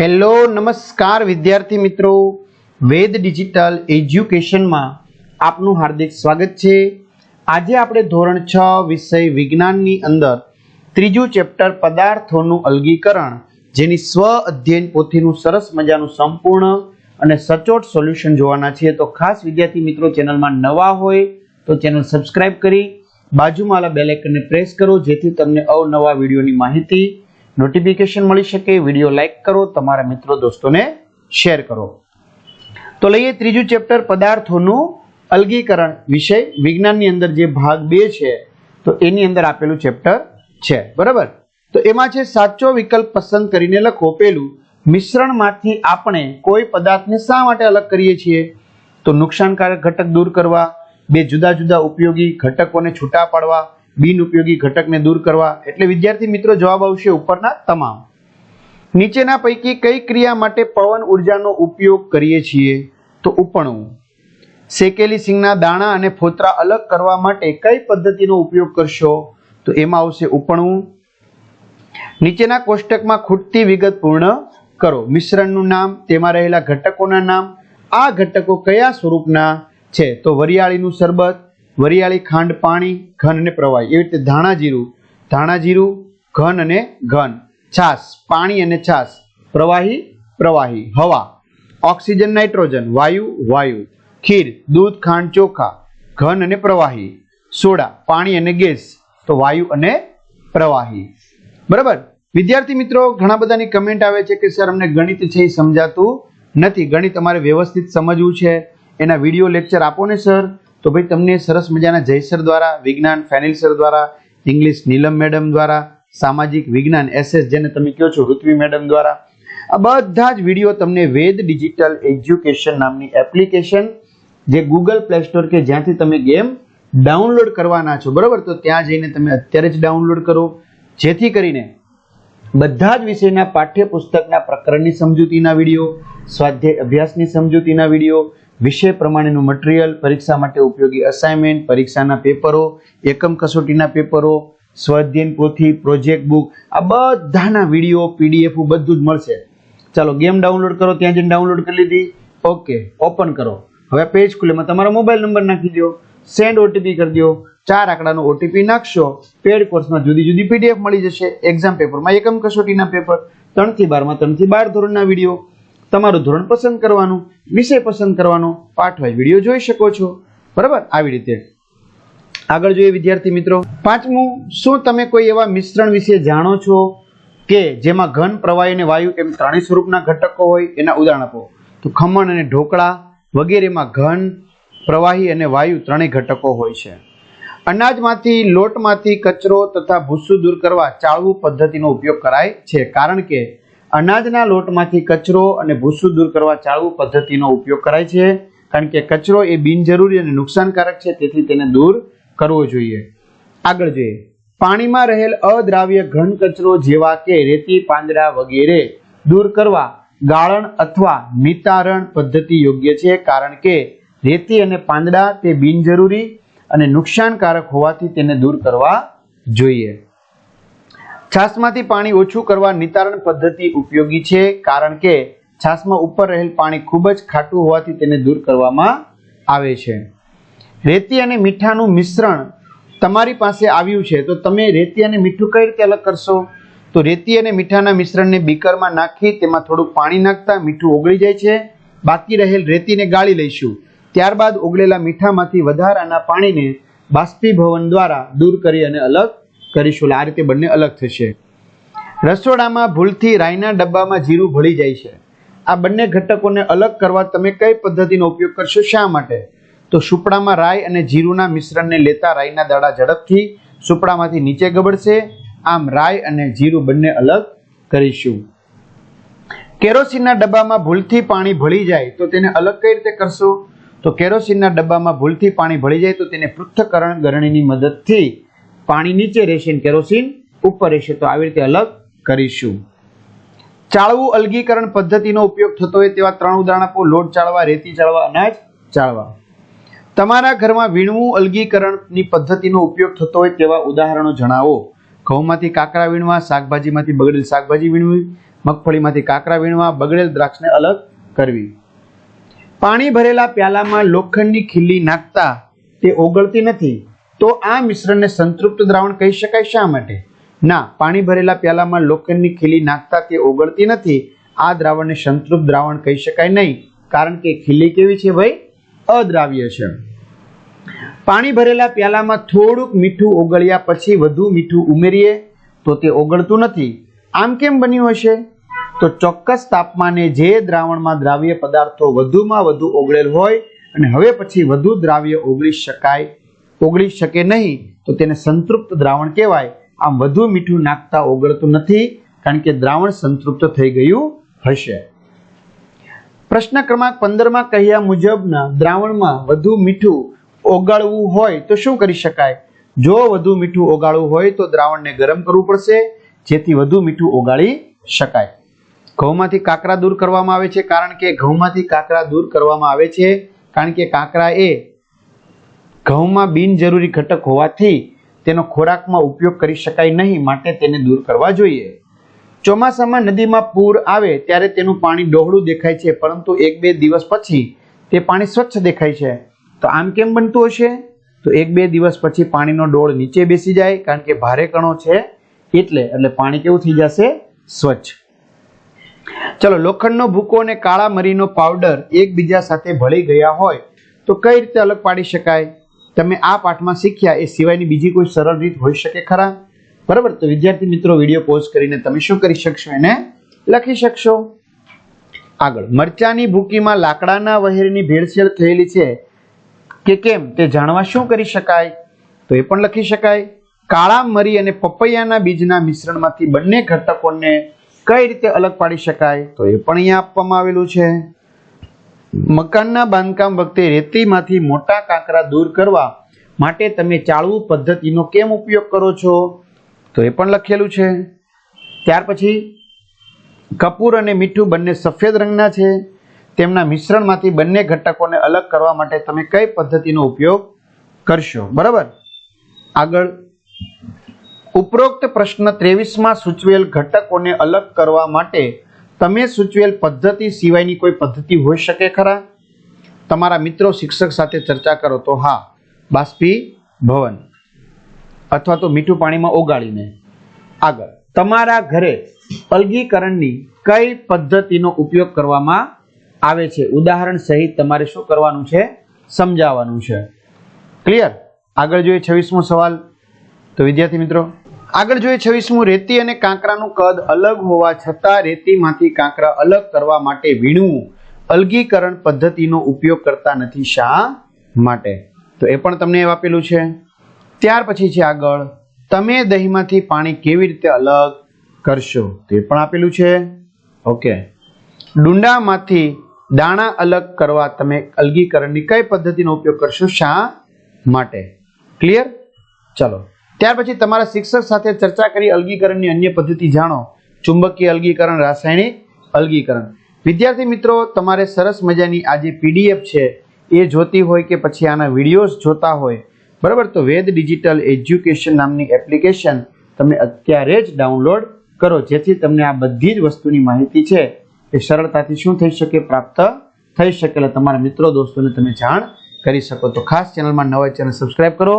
Hello, નમસ્કાર વિદ્યાર્થી મિત્રો. વેદ ડિજિટલ એજ્યુકેશનમાં આપનું હાર્દિક સ્વાગત છે. આજે આપણે ધોરણ છ વિષય વિજ્ઞાનની અંદર ત્રીજું ચેપ્ટર પદાર્થોનું અલગીકરણ, જેની સ્વ અધ્યયન પોથીનું સરસ મજાનું સંપૂર્ણ અને સચોટ સોલ્યુશન જોવાના છીએ. તો ખાસ વિદ્યાર્થી મિત્રો, ચેનલમાં નવા હોય તો ચેનલ સબસ્ક્રાઇબ કરી, બાજુમાં આવેલા બેલ પ્રેસ કરો, જેથી તમને અવનવા વિડીયોની માહિતી નોટિફિકેશન મળી શકે, વીડિયો લાઈક કરો, તમારા મિત્રો દોસ્તોને શેર કરો. તો લઈએ ત્રીજું ચેપ્ટર પદાર્થોનું અલગીકરણ વિષય. વિજ્ઞાનની અંદર જે ભાગ બે છે, તો એની અંદર આપેલું ચેપ્ટર છે. બરાબર? તો એમાં છે, સાચો વિકલ્પ પસંદ કરીને લખો. પેલું, મિશ્રણમાંથી આપણે કોઈ પદાર્થને શા માટે અલગ કરીએ છીએ? તો નુકસાનકારક ઘટક દૂર કરવા, બે જુદા જુદા ઉપયોગી ઘટકોને છૂટા પાડવા બિન ઉપયોગી ઘટકને દૂર કરવા એટલે વિદ્યાર્થી મિત્રો જવાબ આવશે ઉપરના તમામ. નીચેના પૈકી કઈ ક્રિયા માટે પવન ઉર્જાનો ઉપયોગ કરીએ છીએ? તો ઉપણવું શેકેલી સિંગના દાણા અને ફોતરા અલગ કરવા માટે કઈ પદ્ધતિનો ઉપયોગ કરશો? તો એમાં આવશે ઉપણવું નીચેના કોષ્ટકમાં ખૂટતી વિગત પૂર્ણ કરો. મિશ્રણનું નામ, તેમાં રહેલા ઘટકોના નામ. આ ઘટકો કયા સ્વરૂપના છે? તો વરિયાળીનું શરબત વરિયાળી ખાંડ પાણી, ઘન અને પ્રવાહી. એવી રીતે ધાણા જીરું ધાણા જીરું, ઘન અને ઘન. છાસ પાણી અને છાસ પ્રવાહી પ્રવાહી. હવા. Oxygen, nitrogen. વાયુ વાયુ. ખીર, દૂધ, ખાંડ, ચોખા. ઘન અને પ્રવાહી. સોડા, પાણી અને ગેસ. તો વાયુ અને પ્રવાહી. બરાબર? વિદ્યાર્થી મિત્રો, ઘણા બધાની કમેન્ટ આવે છે કે, સર, અમને ગણિત છે એ સમજાતું નથી. ગણિત અમારે વ્યવસ્થિત સમજવું છે. એના વીડિયો લેક્ચર આપો ને, સર. તો ભાઈ તમને સરસ મજાના જયસર દ્વારા, વિજ્ઞાન ફેનિલ સર દ્વારા ઇંગ્લિશ નીલમ મેડમ દ્વારા, સામાજિક વિજ્ઞાન એસએસ જેને તમે કહો છો, ઋત્વી મેડમ દ્વારા, આ બધા જ વીડિયો તમને વેદ ડિજિટલ એજ્યુકેશન નામની એપ્લિકેશન જે ગૂગલ પ્લે સ્ટોર કે જ્યાંથી તમે ગેમ ડાઉનલોડ કરવાના છો, બરાબર? તો ત્યાં જઈને તમે અત્યારે જ ડાઉનલોડ કરો. જેથી કરીને બધા જ વિષયના પાઠ્યપુસ્તકના પ્રકરણની સમજૂતીના વીડિયો, સ્વાધ્યાય અભ્યાસની સમજૂતીના વીડિયો વિષય પ્રમાણેનું મટીરિયલ પરીક્ષા માટે ઉપયોગી અસાઇનમેન્ટ પરીક્ષાના પેપરો, એકમ કસોટીના પેપરો, સ્વાધ્યાયન પોથી પ્રોજેક્ટ બુક આ બધાના વીડિયો પીડીએફ બધું જ મળશે. ચાલો ગેમ ડાઉનલોડ કરો, ત્યાં જઈને ડાઉનલોડ કરી લીધી. ઓકે ઓપન કરો. હવે પેજ ખુલેમાં તમારો મોબાઈલ નંબર નાખી દો સેન્ડ ઓટીપી કરી દો ચાર આંકડાનો ઓટીપી નાખશો. પેડ કોર્સમાં જુદી જુદી પીડીએફ મળી જશે. એક્ઝામ પેપરમાં એકમ કસોટીના પેપર ત્રણથી બારમાં ત્રણથી બાર ધોરણના વીડિયો તમારું ધોરણ પસંદ કરવાનું, વિષય પસંદ કરવાનો પાઠ વીડિયો જોઈ શકો છો. બરાબર? આવી રીતે. આગળ જોઈએ વિદ્યાર્થી મિત્રો. પાંચમું, શું તમે કોઈ એવા મિશ્રણ વિશે જાણો છો કે જેમાં ઘન, પ્રવાહી અને વાયુ એમ ત્રણેય સ્વરૂપના ઘટકો હોય? એના ઉદાહરણ આપો. તો ખમણ અને ઢોકળા વગેરેમાં ઘન, પ્રવાહી અને વાયુ ત્રણેય ઘટકો હોય છે. અનાજમાંથી, લોટમાંથી કચરો તથા ભૂસું દૂર કરવા ચાળવું પદ્ધતિનો ઉપયોગ કરાય છે. કારણ કે અનાજના લોટમાંથી કચરો અને ભૂસું દૂર કરવા ચાળવું પદ્ધતિનો ઉપયોગ કરાય છે, કારણ કે કચરો એ બિનજરૂરી અને નુકસાનકારક છે, તેથી તેને દૂર કરવો જોઈએ. આગળ જોઈએ. પાણીમાં રહેલ અદ્રાવ્ય ઘન કચરો જેવા કે રેતી, પાંદડા વગેરે દૂર કરવા ગાળણ અથવા નિતારણ પદ્ધતિ યોગ્ય છે, કારણ કે રેતી અને પાંદડા તે બિનજરૂરી અને નુકસાનકારક હોવાથી તેને દૂર કરવા જોઈએ. છાશમાંથી પાણી ઓછું કરવા નિતારણ પદ્ધતિ ઉપયોગી છે, કારણ કે છાશમાં ઉપર રહેલ પાણી ખૂબ જ ખાટું હોવાથી તેને દૂર કરવામાં આવે છે. રેતી અને મીઠાનું મિશ્રણ તમારી પાસે આવ્યું છે, તો તમે રેતી અને મીઠું કઈ રીતે અલગ કરશો? તો રેતી અને મીઠાના મિશ્રણને બીકરમાં નાખી, તેમાં થોડુંક પાણી નાખતા મીઠું ઓગળી જાય છે. બાકી રહેલ રેતીને ગાળી લઈશું. ત્યારબાદ ઓગળેલા મીઠામાંથી વધારાના પાણીને બાષ્પીભવન દ્વારા દૂર કરી અને અલગ કરીશું. એટલે આ રીતે બંને અલગ થશે. રસોડામાં ભૂલથી રાઈના ડબ્બામાં જીરું ભળી જાય છે. આ બંને ઘટકોને અલગ કરવા તમે કઈ પદ્ધતિનો ઉપયોગ કરશો, શા માટે? તો સુપડામાં રાઈ અને જીરુંના મિશ્રણને લેતા રાઈના દાડા ઝડપથી સુપડામાંથી નીચે ગબડશે. આમ રાઈ અને જીરું બંને અલગ કરીશું. કેરોસીનના ડબ્બામાં ભૂલથી પાણી ભળી જાય તો તેને અલગ કઈ રીતે કરશો? તો કેરોસીનના ડબ્બામાં ભૂલથી પાણી ભળી જાય તો તેને પૃથ્થકરણ ગરણીની મદદથી પાણી નીચે રહેશે કેરોસીન ઉપર રહેશે. તો આવી રીતે અલગ કરીશું. ચાળવું અલગીકરણ પદ્ધતિનો ઉપયોગ થતો હોય તેવા ત્રણ ઉદાહરણ આપો. લોટ ચાળવા, રેતી ચાળવા, અનાજ ચાળવા. તમારા ઘરમાં વીણવું અલગીકરણની પદ્ધતિનો ઉપયોગ થતો હોય તેવા ઉદાહરણો જણાવો. ઘઉંમાંથી કાકરા વીણવા, શાકભાજીમાંથી બગડેલ શાકભાજી વીણવી, મગફળીમાંથી કાકરા વીણવા, બગડેલ દ્રાક્ષને અલગ કરવી. પાણી ભરેલા પ્યાલામાં લોખંડની ખીલી નાખતા તે ઓગળતી નથી. તો આ મિશ્રણને સંતૃપ્ત દ્રાવણ કહી શકાય શા માટે? ના, પાણી ભરેલા પ્યાલામાં લોખંડની ખીલી નાખતા તે ઓગળતી નથી, આ દ્રાવણને સંતૃપ્ત દ્રાવણ કહી શકાય નહીં, કારણ કે ખીલી કેવી છે ભાઈ? અદ્રાવ્ય છે. પાણી ભરેલા પ્યાલામાં થોડુંક મીઠું ઓગળ્યા પછી વધુ મીઠું ઉમેરીએ તો તે ઓગળતું નથી. આમ કેમ બન્યું હશે? તો ચોક્કસ તાપમાને જે દ્રાવણમાં દ્રાવ્ય પદાર્થો વધુમાં વધુ ઓગળેલ હોય અને હવે પછી વધુ દ્રાવ્ય ઓગળી શકાય ઓગળી શકે નહીં, તો તેને સંતૃપ્ત દ્રાવણ કહેવાય. આમ વધુ મીઠું નાખતા ઓગળતું નથી, કારણ કે દ્રાવણ સંતૃપ્ત થઈ ગયું હશે. પ્રશ્ન ક્રમાંક પંદરમાં કહ્યા મુજબના દ્રાવણમાં વધુ મીઠું ઓગાળવું હોય તો શું કરી શકાય? જો વધુ મીઠું ઓગાળવું હોય તો દ્રાવણને ગરમ કરવું પડશે, જેથી વધુ મીઠું ઓગાળી શકાય. ઘઉંમાંથી કાંકરા દૂર કરવામાં આવે છે, કારણ કે ઘઉંમાંથી કાંકરા દૂર કરવામાં આવે છે, કારણ કે કાંકરા એ ઘઉંમાં બિનજરૂરી ઘટક હોવાથી તેનો ખોરાકમાં ઉપયોગ કરી શકાય નહીં માટે તેને દૂર કરવા જોઈએ. ચોમાસામાં નદીમાં પૂર આવે ત્યારે તેનું પાણી ડહોળું દેખાય છે, પરંતુ એક બે દિવસ પછી તે પાણી સ્વચ્છ દેખાય છે. તો આમ કેમ બનતું હશે? તો એક બે દિવસ પછી પાણીનો ડોળ નીચે બેસી જાય, કારણ કે ભારે કણો છે. એટલે એટલે પાણી કેવું થઈ જશે? સ્વચ્છ. ચલો, લોખંડનો ભૂકો અને કાળા મરીનો પાવડર એકબીજા સાથે ભળી ગયા હોય તો કઈ રીતે અલગ પાડી શકાય? તમે આ પાઠમાં શીખ્યા એ સિવાયની બીજી કોઈ સરળ રીત હોઈ શકે ખરા? બરાબર? તો વિદ્યાર્થી મિત્રો, વીડિયો પોઝ કરીને તમે શું કરી શકશો એને લખી શકશો? આગળ. મરચાની ભૂકીમાં લાકડાના વહેરની ભેળસેળ થયેલી છે કે કેમ? તે જાણવા શું કરી શકાય? તો એ પણ લખી શકાય. કાળા મરી અને પપૈયાના બીજના મિશ્રણમાંથી બંને ઘટકોને કઈ રીતે અલગ પાડી શકાય? તો એ પણ અહીંયા આપવામાં આવેલું છે. મકાનના બાંધકામ વખતે રેતીમાંથી મોટા કાંકરા દૂર કરવા માટે તમે ચાળવું પદ્ધતિનો કેમ ઉપયોગ કરો છો? તો એ પણ લખેલું છે. ત્યાર પછી, કપૂર અને મીઠું બંને સફેદ રંગના છે. તેમના મિશ્રણમાંથી બંને ઘટકોને અલગ કરવા માટે તમે કઈ પદ્ધતિનો ઉપયોગ કરશો? બરાબર? આગળ, ઉપરોક્ત પ્રશ્ન ત્રેવીસમાં સૂચવેલ ઘટકોને અલગ કરવા માટે તમે સૂચવેલ પદ્ધતિ સિવાયની કોઈ પદ્ધતિ હોઈ શકે ખરા? તમારા મિત્રો શિક્ષક સાથે ચર્ચા કરો તો હા. બાષ્પી ભવન. અથવા તો મીઠું પાણીમાં ઓગાળીને. આગળ. તમારા ઘરે અલગીકરણની કઈ પદ્ધતિનો ઉપયોગ કરવામાં આવે છે? ઉદાહરણ સહિત તમારે શું કરવાનું છે? સમજાવવાનું છે. ક્લિયર આગળ જોઈએ છવ્વીસમો સવાલ. તો વિદ્યાર્થી મિત્રો આગળ જોઈએ છવ્વીસમું, રેતી અને કાંકરાનું કદ અલગ હોવા છતાં રેતીમાંથી કાંકરા અલગ કરવા માટે વીણવું અલગીકરણ પદ્ધતિનો ઉપયોગ કરતા નથી શા માટે? તો એ પણ તમને આપેલું છે. ત્યાર પછી છે આગળ. તમે દહીંમાંથી પાણી કેવી રીતે અલગ કરશો? તે પણ આપેલું છે. ઓકે. ડુંડામાંથી દાણા અલગ કરવા તમે અલગીકરણની કઈ પદ્ધતિનો ઉપયોગ કરશો શા માટે? ક્લિયર? ચલો. ત્યાર પછી તમારા શિક્ષક સાથે ચર્ચા કરી અલગીકરણની અન્ય પદ્ધતિ જાણો. ચુંબકીય અલગીકરણ, રાસાયણિક અલગીકરણ. વિદ્યાર્થી મિત્રો, તમારે સરસ મજાની આ જે પીડીએફ છે, એ જોતી હોય કે પછી આના વિડીયોઝ જોતા હોય. બરાબર? તો વેદ ડિજિટલ એજ્યુકેશન નામની એપ્લિકેશન તમે અત્યારે જ ડાઉનલોડ કરો. જેથી તમને આ બધી જ વસ્તુની માહિતી છે, એ સરળતાથી શું થઈ શકે? પ્રાપ્ત થઈ શકે. એટલે તમારા મિત્રો, દોસ્તોને તમે જાણ કરી શકો. તો ખાસ ચેનલમાં નવા ચેનલ સબસ્ક્રાઈબ કરો.